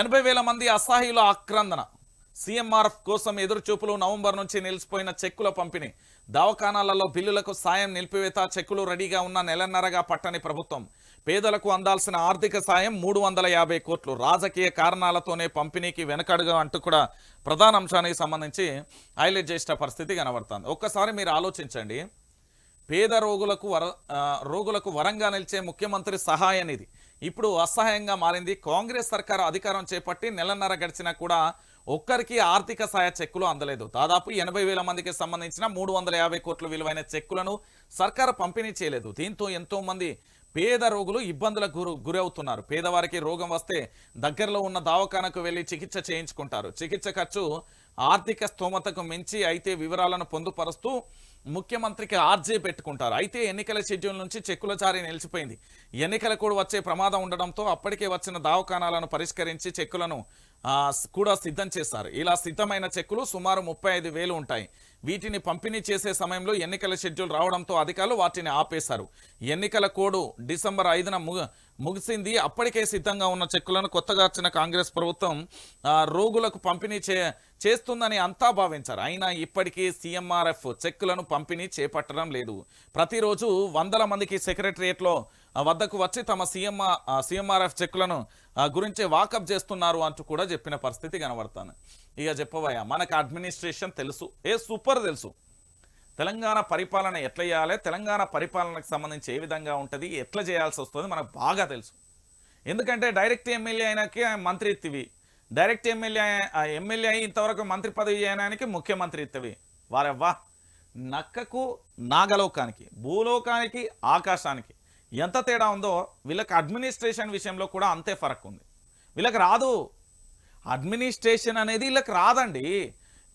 ఎనభై వేల మంది అసహాయుల ఆక్రందన. సీఎంఆర్ఎఫ్ కోసం ఎదురుచూపులు నవంబర్ నుంచి నిలిచిపోయిన చెక్కుల పంపిణీ. దవాఖానాలలో బిల్లులకు సాయం నిలిపివేత చెక్కులు రెడీగా ఉన్న నెలన్నరగా పట్టని ప్రభుత్వం. పేదలకు అందాల్సిన ఆర్థిక సాయం మూడు వందల యాభై కోట్లు. రాజకీయ కారణాలతోనే పంపిణీకి వెనకడుగా అంటూ కూడా ప్రధాన అంశానికి సంబంధించి హైలైట్ చేసిన పరిస్థితి కనబడుతుంది. ఒక్కసారి మీరు ఆలోచించండి. పేద రోగులకు వర ఆ, రోగులకు వరంగా నిలిచే ముఖ్యమంత్రి సహాయ నిధి. ఇప్పుడు అసహాయంగా మారింది. కాంగ్రెస్ సర్కారు అధికారం చేపట్టి నెలన్నర గడిచినా కూడా ఒక్కరికి ఆర్థిక సహాయ చెక్కులు అందలేదు. దాదాపు ఎనభై వేల మందికి సంబంధించిన మూడు వందల యాభై కోట్ల విలువైన చెక్కులను సర్కారు పంపిణీ చేయలేదు. దీంతో ఎంతో మంది పేద రోగులు ఇబ్బందులకు గురు గురవుతున్నారు. పేదవారికి రోగం వస్తే దగ్గరలో ఉన్న దవాఖానకు వెళ్ళి చికిత్స చేయించుకుంటారు. చికిత్స ఖర్చు ఆర్థిక స్తోమతకు మించి అయితే వివరాలను పొందుపరుస్తూ ముఖ్యమంత్రికి ఆర్జే పెట్టుకుంటారు. అయితే ఎన్నికల షెడ్యూల్ నుంచి చెక్కుల జారీ నిలిచిపోయింది. ఎన్నికల కూడా వచ్చే ప్రమాదం ఉండడంతో అప్పటికే వచ్చిన దవాఖానాలను పరిష్కరించి చెక్కులను కూడా సిద్ధం చేస్తారు ఇలా సిద్ధమైన చెక్కులు సుమారు ముప్పై ఐదు వేలు ఉంటాయి. వీటిని పంపిణీ చేసే సమయంలో ఎన్నికల షెడ్యూల్ రావడంతో అధికారులు వాటిని ఆపేశారు. ఎన్నికల కోడ్ డిసెంబర్ ఐదున ము ముగిసింది. అప్పటికే సిద్ధంగా ఉన్న చెక్కులను కొత్తగా వచ్చిన కాంగ్రెస్ ప్రభుత్వం రోగులకు పంపిణీ చే చేస్తుందని అంతా భావించారు. అయినా ఇప్పటికీ సీఎంఆర్ఎఫ్ చెక్కులను పంపిణీ చేపట్టడం లేదు. ప్రతిరోజు వందల మందికి సెక్రటరియట్లో వద్దకు వచ్చి తమ సీఎంఆర్ సీఎంఆర్ఎఫ్ చెక్కులను గురించి వాకప్ చేస్తున్నారు అంటూ కూడా చెప్పిన పరిస్థితి కనబడుతుంది. ఇక చెప్పబోయా మనకు అడ్మినిస్ట్రేషన్ తెలుసు. ఏ సూపర్ తెలుసు. తెలంగాణ పరిపాలన ఎట్లా చేయాలి? తెలంగాణ పరిపాలనకు సంబంధించి ఏ విధంగా ఉంటుంది? ఎట్లా చేయాల్సి వస్తుంది? మనకు బాగా తెలుసు. ఎందుకంటే డైరెక్ట్ ఎమ్మెల్యే అయినాకి ఆయన మంత్రి ఇత్తివి డైరెక్ట్ ఎమ్మెల్యే ఎమ్మెల్యే అయి ఇంతవరకు మంత్రి పదవి చేయడానికి ముఖ్యమంత్రి ఇత్తవి వారెవ్వా నక్కకు నాగలోకానికి భూలోకానికి ఆకాశానికి ఎంత తేడా ఉందో వీళ్ళకి అడ్మినిస్ట్రేషన్ విషయంలో కూడా అంతే ఫరక్ ఉంది. వీళ్ళకి రాదు. అడ్మినిస్ట్రేషన్ అనేది వీళ్ళకి రాదండి.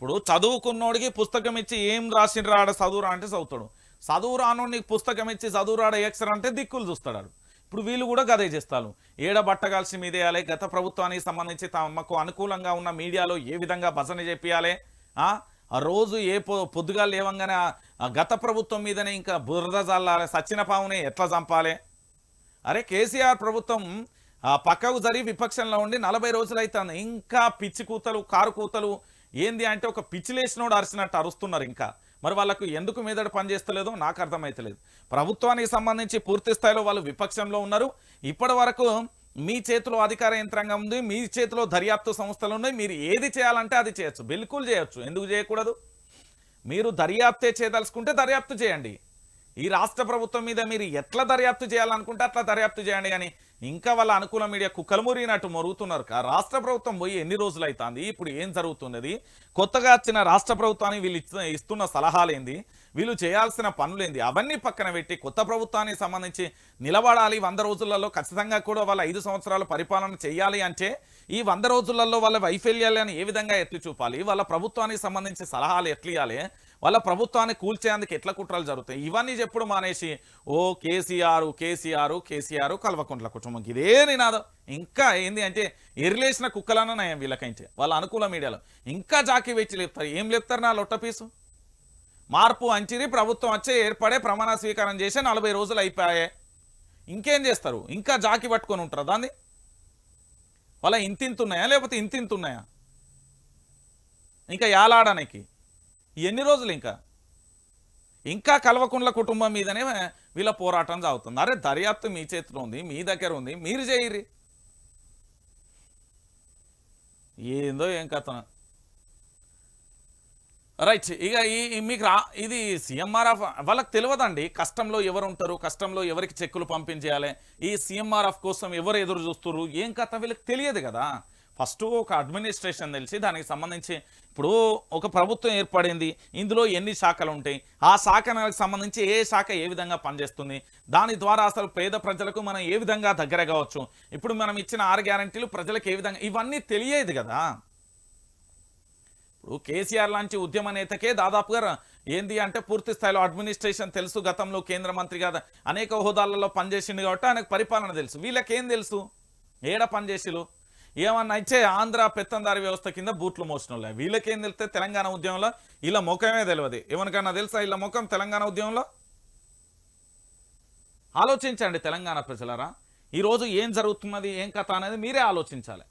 ఇప్పుడు చదువుకున్నోడికి పుస్తకం ఇచ్చి ఏం రాసిండ్రా రాడ చదువురా అంటే చదువుతాడు. చదువు రానోడికి పుస్తకం ఇచ్చి చదువు రాడ ఎక్సర్ అంటే దిక్కులు చూస్తాడు ఇప్పుడు వీళ్ళు కూడా గదే చేస్తారు. ఏడ బట్టగాల్సి మీదేయాలి గత ప్రభుత్వానికి సంబంధించి తమకు అనుకూలంగా ఉన్న మీడియాలో ఏ విధంగా భజన చేపియాలి? ఆ? రోజు ఏ పొ పొద్దుగా లేవంగానే గత ప్రభుత్వం మీదనే ఇంకా బురద జల్లాలి సచ్చిన పావునే ఎట్లా చంపాలి? అరే కేసీఆర్ ప్రభుత్వం పక్కకు జరిగి విపక్షంలో ఉండి నలభై రోజులు అవుతుంది ఇంకా పిచ్చి కూతలు కారు కూతలు ఏంది అంటే ఒక పిచ్చిలేసినోడు అరిసినట్టు అరుస్తున్నారు ఇంకా. మరి వాళ్ళకు ఎందుకు మీదడు పనిచేస్తలేదో నాకు అర్థమైతలేదు. ప్రభుత్వానికి సంబంధించి పూర్తి స్థాయిలో వాళ్ళు విపక్షంలో ఉన్నారు. ఇప్పటి వరకు మీ చేతిలో అధికార యంత్రాంగం ఉంది మీ చేతిలో దర్యాప్తు సంస్థలు ఉన్నాయి మీరు ఏది చేయాలంటే అది చేయొచ్చు. బిల్కుల్ చేయొచ్చు. ఎందుకు చేయకూడదు? మీరు దర్యాప్తే చేయదలుచుకుంటే దర్యాప్తు చేయండి. ఈ రాష్ట్ర ప్రభుత్వం మీద మీరు ఎట్లా దర్యాప్తు చేయాలనుకుంటే అట్లా దర్యాప్తు చేయండి. కానీ ఇంకా వాళ్ళ అనుకూల మీడియా కుక్కలు మురిగినట్టు మొరుగుతున్నారు కా. రాష్ట్ర ప్రభుత్వం పోయి ఎన్ని రోజులు అవుతుంది ఇప్పుడు ఏం జరుగుతున్నది? కొత్తగా వచ్చిన రాష్ట్ర ప్రభుత్వానికి వీళ్ళు ఇస్తున్న ఇస్తున్న సలహాలు ఏంది వీళ్ళు చేయాల్సిన పనులేంది అవన్నీ పక్కన పెట్టి కొత్త ప్రభుత్వానికి సంబంధించి నిలబడాలి. వంద రోజులలో ఖచ్చితంగా కూడా వాళ్ళ ఐదు సంవత్సరాలు పరిపాలన చేయాలి అంటే ఈ వంద రోజులలో వాళ్ళ వైఫల్యాలను ఏ విధంగా ఎత్తి చూపాలి? వాళ్ళ ప్రభుత్వానికి సంబంధించి సలహాలు ఎట్లియాలి వాళ్ళ ప్రభుత్వాన్ని కూల్చేందుకు ఎట్ల కుట్రలు జరుగుతాయి? ఇవన్నీ చెప్పుడు మానేసి ఓ కేసీఆర్ కేసీఆర్ కేసీఆర్ కల్వకుంట్ల కుటుంబం. ఇదే నినాదం. ఇంకా ఏంది అంటే ఎరిలేసిన కుక్కలన్న నయం వీళ్ళకైతే వాళ్ళ అనుకూల మీడియాలో. ఇంకా జాకి వేచి లేపుతారు. ఏం లేపుతారు నా లొట్ట పీసు? మార్పు అంచిరి ప్రభుత్వం వచ్చే ఏర్పడే ప్రమాణ స్వీకారం చేసి నలభై రోజులు అయిపోయాయి. ఇంకేం చేస్తారు? ఇంకా జాకి పట్టుకొని ఉంటారు దాన్ని? వాళ్ళ ఇంతింతున్నాయా? లేకపోతే ఇంతింతున్నాయా? ఇంకా యాలాడడానికి ఎన్ని రోజులు ఇంకా? ఇంకా కల్వకుండ్ల కుటుంబం మీదనే వీళ్ళ పోరాటం సాగుతుంది. అరే దర్యాప్తు మీ చేతిలో ఉంది మీ దగ్గర ఉంది మీరు చేయరి ఏందో ఏం కథ. రైట్. ఇక ఈ మీకు రా ఇది సీఎంఆర్ఎఫ్ వాళ్ళకి తెలియదండి. కష్టంలో ఎవరు ఉంటారు కష్టంలో ఎవరికి చెక్కులు పంపించేయాలి? ఈ సీఎంఆర్ఎఫ్ కోసం ఎవరు ఎదురు చూస్తారు ఏం కథ వీళ్ళకి తెలియదు కదా. ఫస్ట్ ఒక అడ్మినిస్ట్రేషన్ తెలిసి దానికి సంబంధించి ఇప్పుడు ఒక ప్రభుత్వం ఏర్పడింది. ఇందులో ఎన్ని శాఖలు ఉంటాయి ఆ శాఖలకు సంబంధించి ఏ శాఖ ఏ విధంగా పనిచేస్తుంది? దాని ద్వారా అసలు పేద ప్రజలకు మనం ఏ విధంగా దగ్గర కావచ్చు? ఇప్పుడు మనం ఇచ్చిన ఆరు గ్యారంటీలు ప్రజలకు ఏ విధంగా? ఇవన్నీ తెలియదు కదా. ఇప్పుడు కేసీఆర్ లాంటి ఉద్యమ నేతకే దాదాపుగా ఏంది అంటే పూర్తి స్థాయిలో అడ్మినిస్ట్రేషన్ తెలుసు గతంలో కేంద్ర మంత్రిగా కదా అనేక హోదాలలో పనిచేసిండు కాబట్టి ఆయనకు పరిపాలన తెలుసు. వీళ్ళకేం తెలుసు? ఏడ పనిచేసిలు ఏమన్నా ఇచ్చే ఆంధ్ర పెత్తందారి వ్యవస్థ కింద బూట్లు మోసిన వాళ్ళే వీళ్ళకేం తెలిస్తే తెలంగాణ ఉద్యమంలో? ఇలా ముఖమే తెలియదు ఎవరికన్నా తెలుసా ఇలా ముఖం తెలంగాణ ఉద్యమంలో? ఆలోచించండి తెలంగాణ ప్రజలరా. ఈరోజు ఏం జరుగుతున్నది ఏం కథ అనేది మీరే ఆలోచించాలి.